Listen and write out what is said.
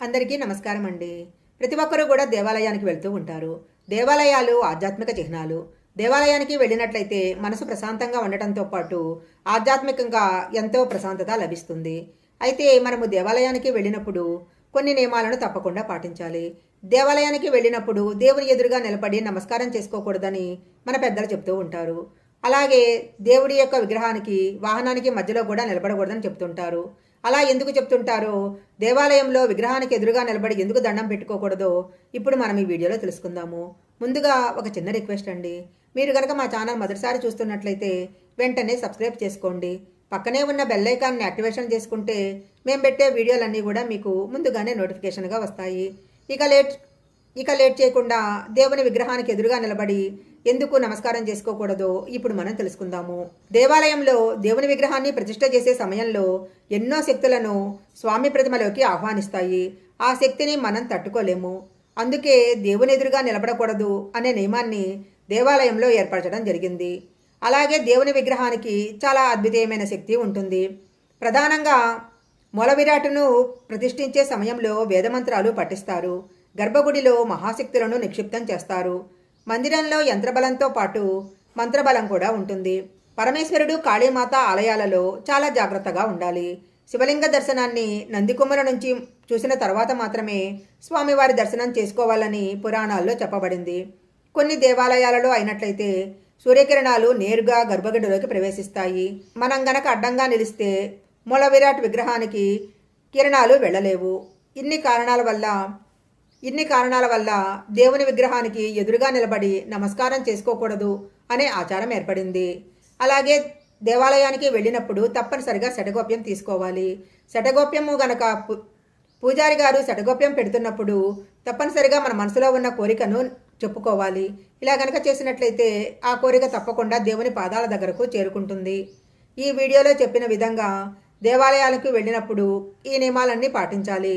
అందరికీ నమస్కారం అండి. ప్రతి ఒక్కరూ కూడా దేవాలయానికి వెళ్తూ ఉంటారు. దేవాలయాలు ఆధ్యాత్మిక చిహ్నాలు. దేవాలయానికి వెళ్ళినట్లయితే మనసు ప్రశాంతంగా ఉండటంతో పాటు ఆధ్యాత్మికంగా ఎంతో ప్రశాంతత లభిస్తుంది. అయితే మనము దేవాలయానికి వెళ్ళినప్పుడు కొన్ని నియమాలను తప్పకుండా పాటించాలి. దేవాలయానికి వెళ్ళినప్పుడు దేవుని ఎదురుగా నిలబడి నమస్కారం చేసుకోకూడదని మన పెద్దలు చెప్తూ ఉంటారు. అలాగే దేవుడి యొక్క విగ్రహానికి వాహనానికి మధ్యలో కూడా నిలబడకూడదని చెప్తుంటారు. అలా ఎందుకు చెప్తుంటారో? దేవాలయంలో విగ్రహానికి ఎదురుగా నిలబడి ఎందుకు దండం పెట్టుకోకూడదో ఇప్పుడు మనం ఈ వీడియోలో తెలుసుకుందాము. ముందుగా ఒక చిన్న రిక్వెస్ట్ అండి. మీరు కనుక మా ఛానల్ మొదటిసారి చూస్తున్నట్లయితే వెంటనే సబ్స్క్రైబ్ చేసుకోండి. పక్కనే ఉన్న బెల్ ఐకాన్ని యాక్టివేషన్ చేసుకుంటే మేము పెట్టే వీడియోలన్నీ కూడా మీకు ముందుగానే నోటిఫికేషన్గా వస్తాయి. ఇక లేట్ ఇక లేట్ చేయకుండా దేవుని విగ్రహానికి ఎదురుగా నిలబడి ఎందుకు నమస్కారం చేసుకోకూడదో? ఇప్పుడు మనం తెలుసుకుందాము. దేవాలయంలో దేవుని విగ్రహాన్ని ప్రతిష్ట చేసే సమయంలో ఎన్నో శక్తులను స్వామి ప్రతిమలోకి ఆహ్వానిస్తాయి. ఆ శక్తిని మనం తట్టుకోలేము. అందుకే దేవుని ఎదురుగా నిలబడకూడదు అనే నియమాన్ని దేవాలయంలో ఏర్పరచడం జరిగింది. అలాగే దేవుని విగ్రహానికి చాలా అద్వితీయమైన శక్తి ఉంటుంది. ప్రధానంగా మూల విరాటును ప్రతిష్ఠించే సమయంలో వేదమంత్రాలు పఠిస్తారు. గర్భగుడిలో మహాశక్తులను నిక్షిప్తం చేస్తారు. మందిరంలో యంత్రబలంతో పాటు మంత్రబలం కూడా ఉంటుంది. పరమేశ్వరుడు కాళీమాత ఆలయాలలో చాలా జాగ్రత్తగా ఉండాలి. శివలింగ దర్శనాన్ని నందికొమ్మల నుంచి చూసిన తర్వాత మాత్రమే స్వామివారి దర్శనం చేసుకోవాలని పురాణాల్లో చెప్పబడింది. కొన్ని దేవాలయాలలో అయినట్లయితే సూర్యకిరణాలు నేరుగా గర్భగుడిలోకి ప్రవేశిస్తాయి. మనం గనక అడ్డంగా నిలిస్తే మూల విరాట్ విగ్రహానికి కిరణాలు వెళ్ళలేవు. ఇన్ని కారణాల వల్ల ఇన్ని కారణాల వల్ల దేవుని విగ్రహానికి ఎదురుగా నిలబడి నమస్కారం చేసుకోకూడదు అనే ఆచారం ఏర్పడింది. అలాగే దేవాలయానికి వెళ్ళినప్పుడు తప్పనిసరిగా శటగోప్యం తీసుకోవాలి. శటగోప్యము గనక పూజారి గారు శటగోప్యం పెడుతున్నప్పుడు తప్పనిసరిగా మన మనసులో ఉన్న కోరికను చెప్పుకోవాలి. ఇలా గనక చేసినట్లయితే ఆ కోరిక తప్పకుండా దేవుని పాదాల దగ్గరకు చేరుకుంటుంది. ఈ వీడియోలో చెప్పిన విధంగా దేవాలయాలకు వెళ్ళినప్పుడు ఈ నియమాలన్నీ పాటించాలి.